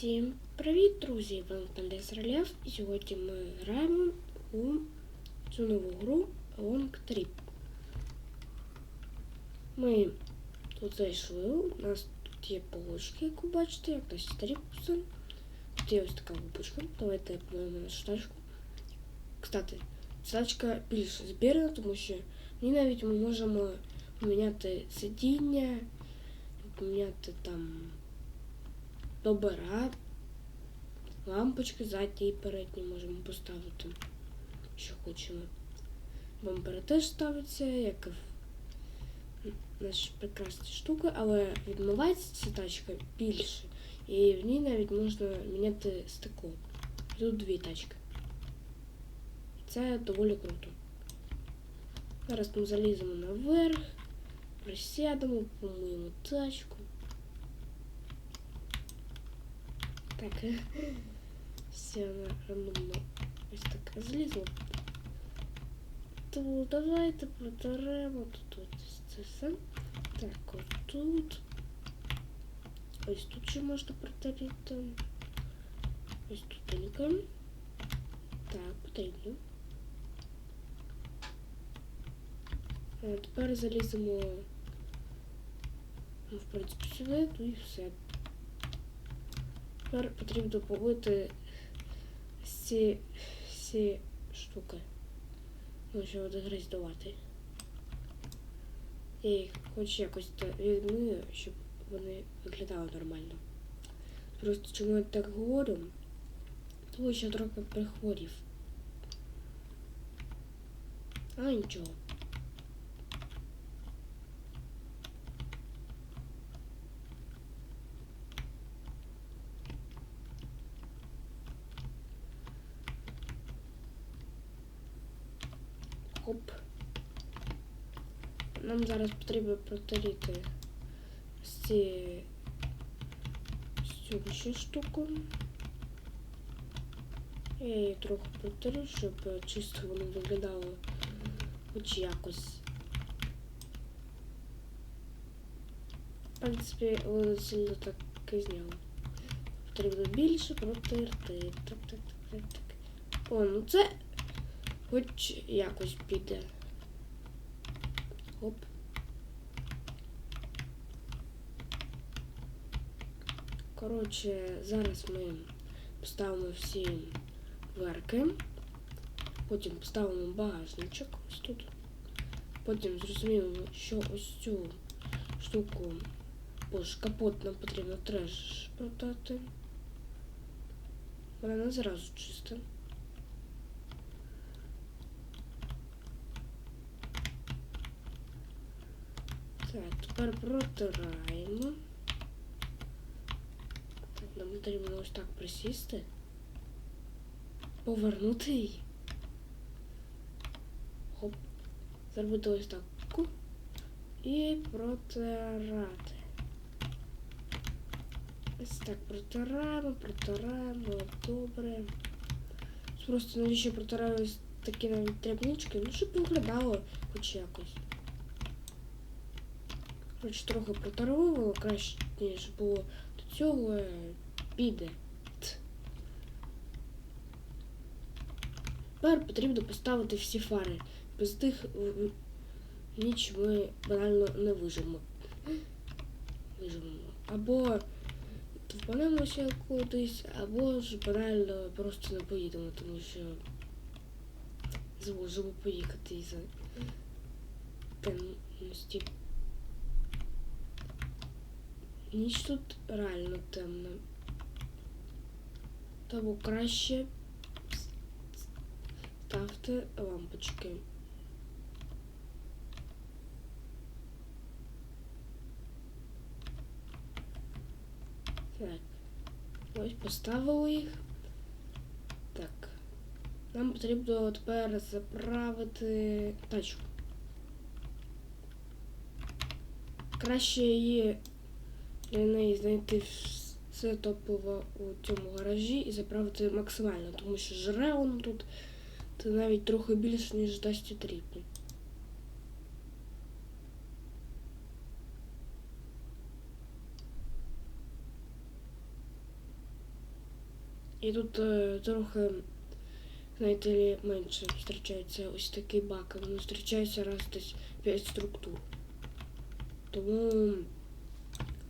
Всім привіт, друзі! Валентин Десрелєв. І сьогодні ми граємо у цю нову гру Long Trip. Ми тут зайшли, у нас тут є полочки, як ви бачите, як на стріпси. Тут є ось така губочка. Давайте подивимо на штачку. Кстати, ця тачка більш збірна, тому що в ній навіть ми можемо поміняти сидіння, поміняти там добира, лампочки задні і передні можемо поставити, що хочемо. Бампери теж ставиться, як наші прекрасні штуки, але відмивається ця тачка більше. І в ній навіть можна міняти стекло. Тут дві тачки. Це доволі круто. Зараз ми заліземо наверх, присядемо, помиємо тачку. Так, все на рандомно ось так злізло. То давайте протаремо тут ось це все. Так, ось тут. Ось тут ще можна протеріти. Ось тут тоненько. Так, потрібно. А тепер заліземо ну, в принципі сюди, ну і все. Тепер потрібно помити всі, всі штуки. Ну, щоб вони. Я хоч якось відмию, щоб вони виглядали нормально. Просто чому я так говорю? Тому що трохи прихворів. А нічого. Хоп. Нам зараз потрібно протеріти ці цю ще штуку. Я її трохи протерю, щоб чисто воно виглядало хоч якось. В принципі, воно сильно так і зняло. Потрібно більше протерти. Так, так, так, так. О, ну це хоч якось піде. Коротше, зараз ми поставимо всі дверки, потім поставимо багажничок ось тут. Потім зрозуміємо, що ось цю штуку, бо капот нам потрібно треш продати. Вона зразу чиста. Так, тепер протираємо. Потрібно ось так присісти. Повернути її. Хоп. Зробити ось так. І протирати. Ось так протираємо, протираємо, добре. Просто навіщо протираю такі навіть дрібнички, ну щоб виглядало хоч якось. Коротше, трохи протаровувало краще, ніж було до цього піде. Тепер потрібно поставити всі фари. Без тих ніч ми банально не вижимо. Виживемо. Або впалимося кудись, або ж банально просто не поїдемо, тому що зможемо поїхати із темності. Ніч тут реально темна. Тому краще ставте лампочки. Так. Ось поставили їх. Так. Нам потрібно тепер заправити тачку. Краще її для неї знайти все топливо у цьому гаражі і заправити максимально, тому що жре воно тут це навіть трохи більше, ніж дасть тріпні. І тут е, трохи, знаєте, ли, менше зустрічається ось такий бак. Вони зустрічаються раз десь 5 структур. Тому,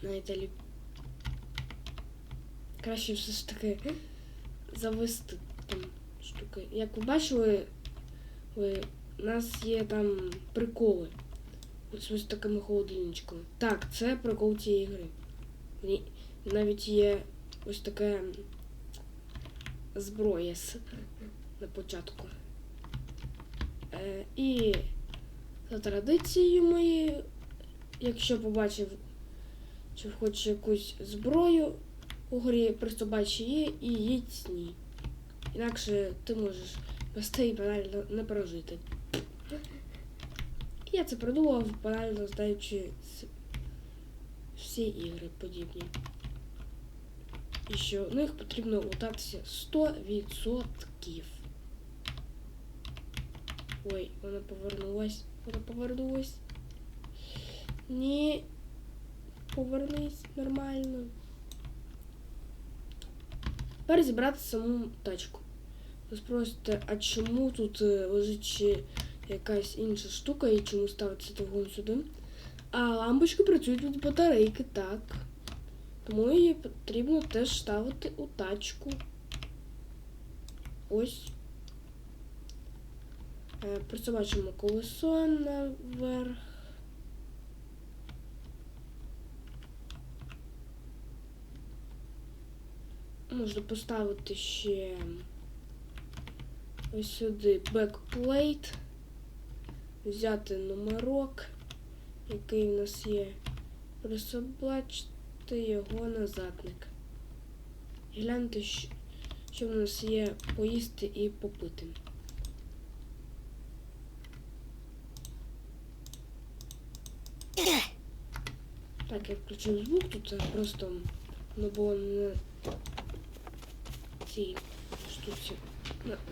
знаєте, ли, краще все ж таки завести там штуки. Як ви бачили, ви, у нас є там приколи. Ось ось такими холодильничками. Так, це прикол цієї гри. Ні- Навіть є ось таке зброя на початку. Е, і за традицією моєю, якщо побачив, чи хоче якусь зброю у грі, просто бачи її і їдь з ній. Інакше ти можеш вести і банально не прожити. Я це придумав, банально знаючи с- всі ігри подібні. І що в них потрібно лутатися 100%. Ой, вона повернулась. Вона повернулась. Ні. Повернись нормально. Тепер зібрати саму тачку. Ви спросите, а чому тут е, лежить якась інша штука і чому ставиться двигун сюди? А лампочки працюють від батарейки, так. Тому її потрібно теж ставити у тачку. Ось. Е, колесо наверх. Можна поставити ще ось сюди бекплейт, взяти номерок, який в нас є, присоблачити його на задник. Гляньте, що, в нас є поїсти і попити. Так, я включив звук, тут просто воно було не цій штуці.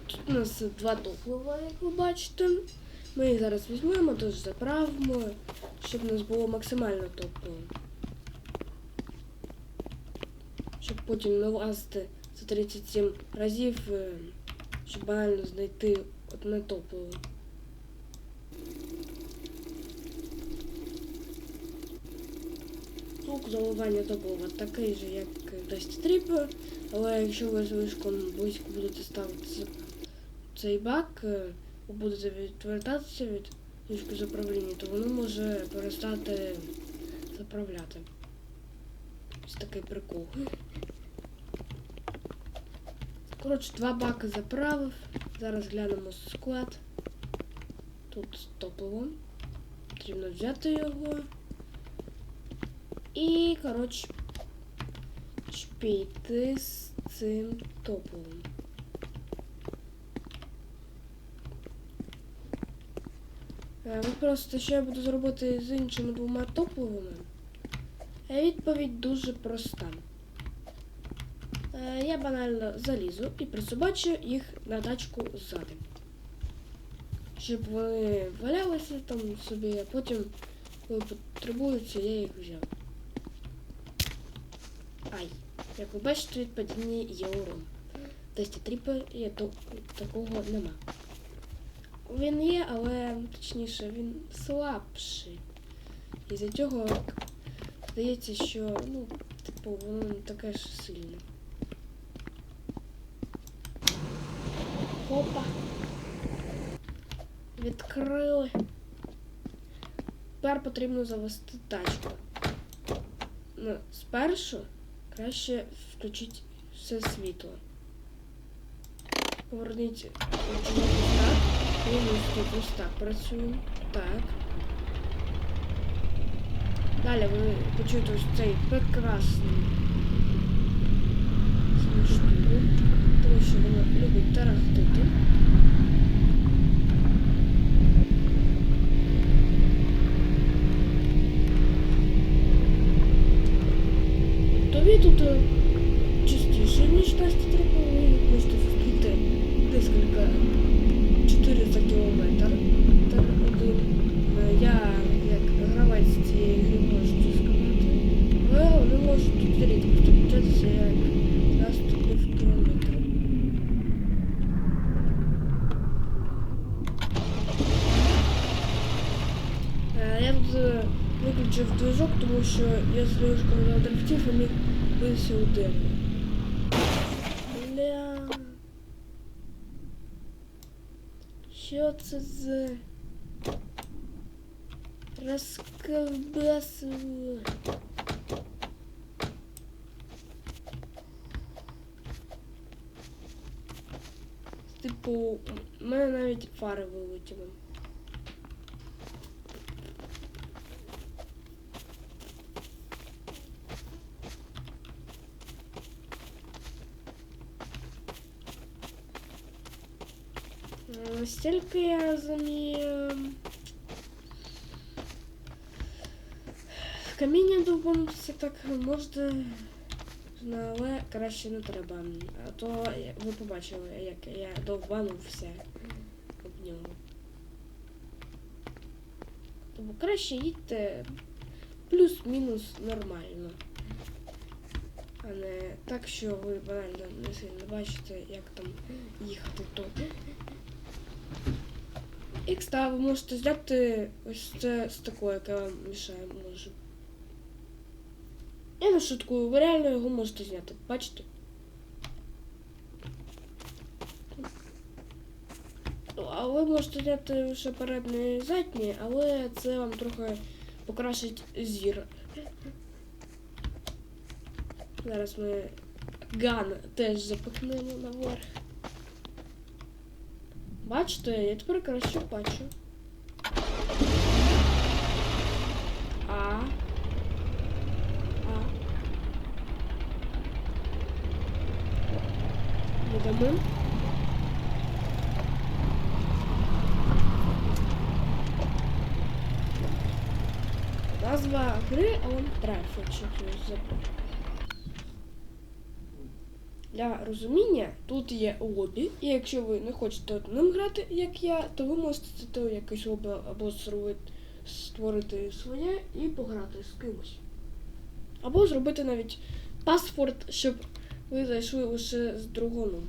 Тут у нас два топлива, як ви бачите. Ми їх зараз візьмемо, тож заправимо, щоб у нас було максимально топливо. Щоб потім не влазити за 37 разів, е, щоб банально знайти одне топливо. Звук заливання топлива такий же, як Dust Tripper, але якщо ви слишком близько будете ставити цей бак, е, ви будете відвертатися від ліжки заправління, то воно може перестати заправляти. Ось такий прикол. Коротше, два баки заправив. Зараз глянемо склад. Тут топливо. Потрібно взяти його. І, коротше, піти з цим топливом. Е, просто що я буду зробити з іншими двома топливами? Е, Відповідь дуже проста. Е, Я банально залізу і присобачу їх на тачку ззади. Щоб вони валялися там собі, а потім, коли потребуються, я їх взяв. Ай. Як ви бачите, падіння є урон. Тесті тріпи є то, такого нема. Він є, але точніше він слабший. І за цього здається, що ну, типу, воно не таке ж сильне. Опа. Відкрили. Тепер потрібно завести тачку. Ну, спершу краще включіть все світло. Поверніть так. Ось так працюємо. Так. Далі ви почуєте ось цей прекрасний штуку, тому що воно любить тарахтити. Взагалі тут э, чистіше, ніж на стріпової, просто зустріти несколько 400 кілометр. Э, я як гравець цієї гри можу це вы можете вони можуть тут рідко зустрічатися як наступних кілометрів. Э, я тут виключив движок, потому что я слишком надрифтів і міг у дерево. Бля. Що це за розковбасу? Типу, мене навіть фари вилетіли. Е, Стільки я розумію. Каміння дубом все так можна, але краще не треба. А то ви побачили, як я довбанувся об нього. Тому краще їдьте плюс-мінус нормально. А не так, що ви банально не сильно бачите, як там їхати то. Ікста, ви можете взяти ось це з такої, яка вам мішає, може. Я не шуткую, ви реально його можете зняти. Бачите? А ви можете зняти лише переднє і заднє, але це вам трохи покращить зір. Зараз ми ган теж запихнемо наверх. Бачите, я тепер краще бачу. А. А. Їдемо. Назва гри он щоб хтось забув. Для розуміння тут є лобі, і якщо ви не хочете одним грати, як я, то ви можете якесь лобі або створити своє і пограти з кимось. Або зробити навіть паспорт, щоб ви зайшли лише з другоном.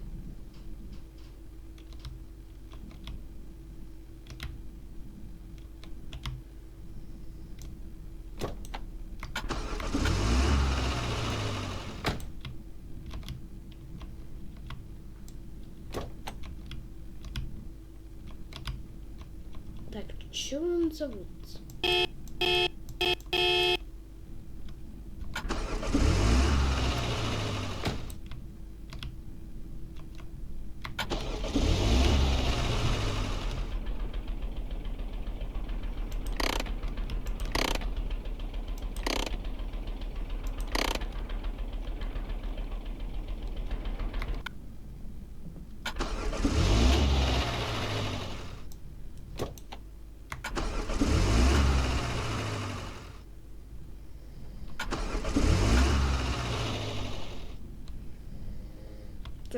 Так, що він зовуться?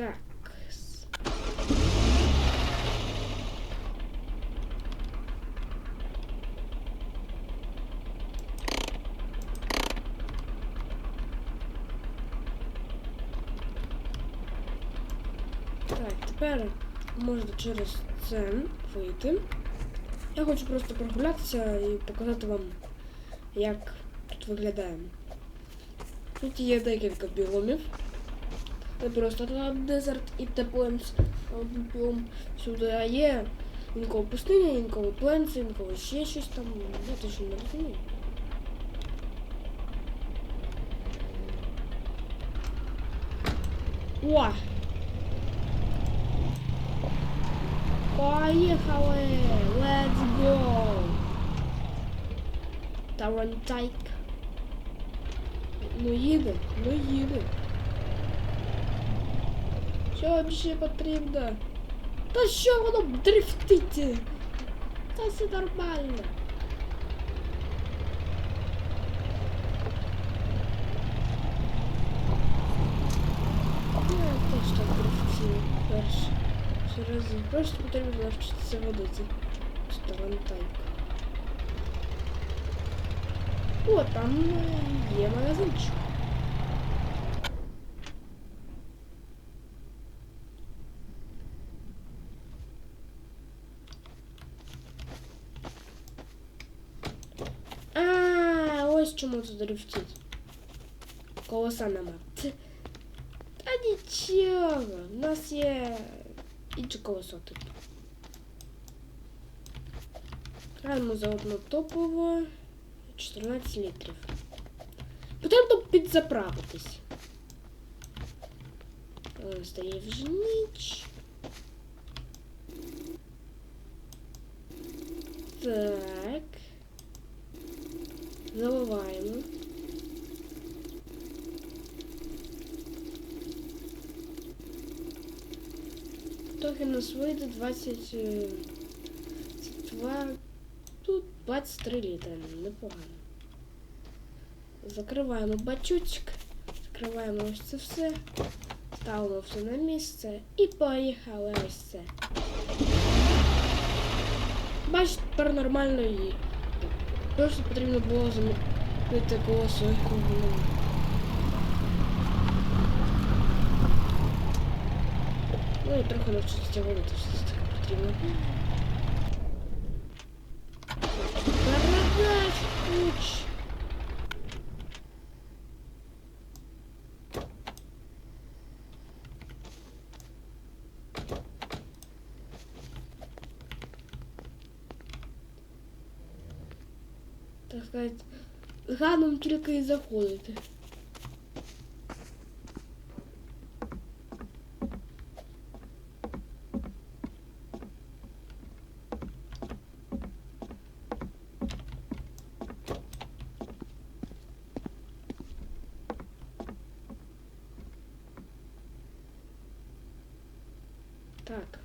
Так. Так, тепер можна через це вийти. Я хочу просто прогулятися і показати вам, як тут виглядає. Тут є декілька біомів. Не просто там дезерт і біом сюди, є інколи пустиня, інколи пленці, інколи ще щось там. Я теж не розумію. О! Поїхали! Let's go! Тарантайк. Ну їде, ну їде. Що вам ще потрібно? Та що воно дрифтить? Та все нормально. Я теж так дрифтую перші всі рази. Просто потрібно навчитися водити. Старантайк. О, там е, є магазинчик. А, ось хочемо тут дрифтити. Колеса нема. Т- Та нічого, в нас є інше колесо тут. Граємо за одну топову 14 літрів. Потрібно підзаправитись. Е, Стає вже ніч. Так. Заливаємо. Трохи нас вийде 20... е, 22... Тут 23 літри, непогано. Закриваємо бачочок, закриваємо ось це все, ставимо все на місце і поїхали ось це. Бач, тепер нормально і просто потрібно було замінити колесо яку воно. Ну і трохи навчитися водити все таки потрібно. Передач Гадом тільки і заходити. Так.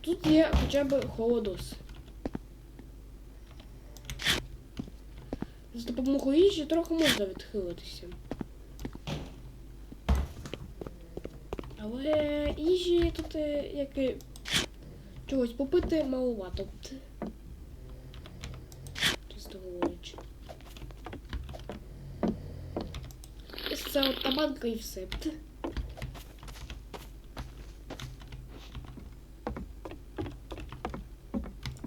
Тут є хоча б холодос. З допомогою їжі трохи можна відхилитися. Але їжі тут е, як чогось попити маловато. Чисто говорячи. Це от табанка і все.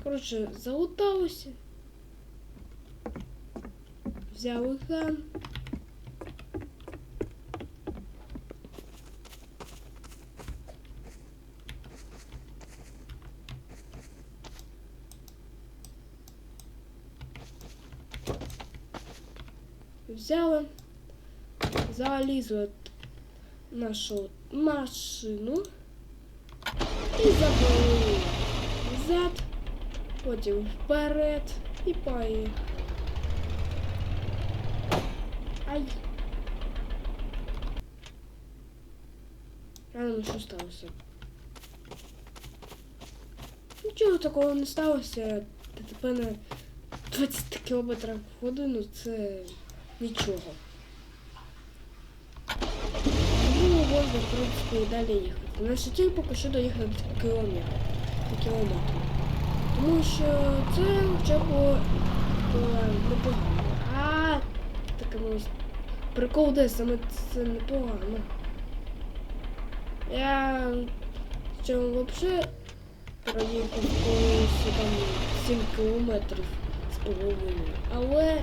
Коротше, залуталося. Взяли ган. Взяли, залізли в нашу машину і завели назад, потім вперед і поїхали. Ай. Рано що сталося? Нічого такого не сталося. ДТП на 20 км в годину це нічого. Тому можна, в принципі, і далі їхати. Наша ціль поки що доїхати до кілометра. До кілометру. Тому що це було було непогано. Таке прикол де саме це непогано. Я цьому взагалі проїхав колись там 7 кілометрів з половиною. Але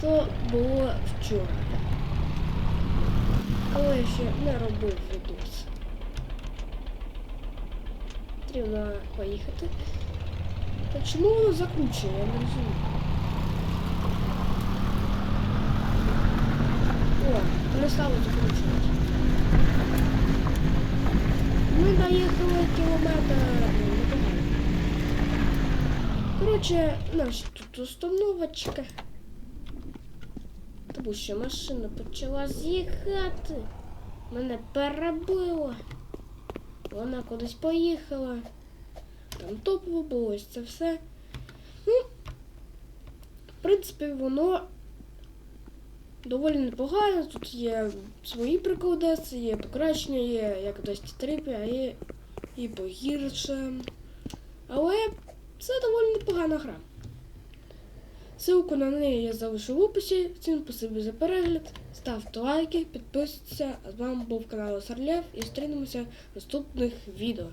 то було вчора. Але я ще не робив відос. Потрібно поїхати. Та чому воно закручує? Я не розумію. Перестало закручувати. Ми доїхали кілометр. непогано. Коротше, наша тут установочка. Тому що машина почала з'їхати. Мене перебило. Вона кудись поїхала. Там топово було це все. Ну, в принципі, воно доволі непогано. Тут є свої прикладеси, є покращення, є як досі трипі, а є і погірше. Але це доволі непогана гра. Ссылку на неї я залишу в описі. Всім спасибі за перегляд. Ставте лайки, підписуйтесь. А з вами був канал Сарлєв і зустрінемося в наступних відео.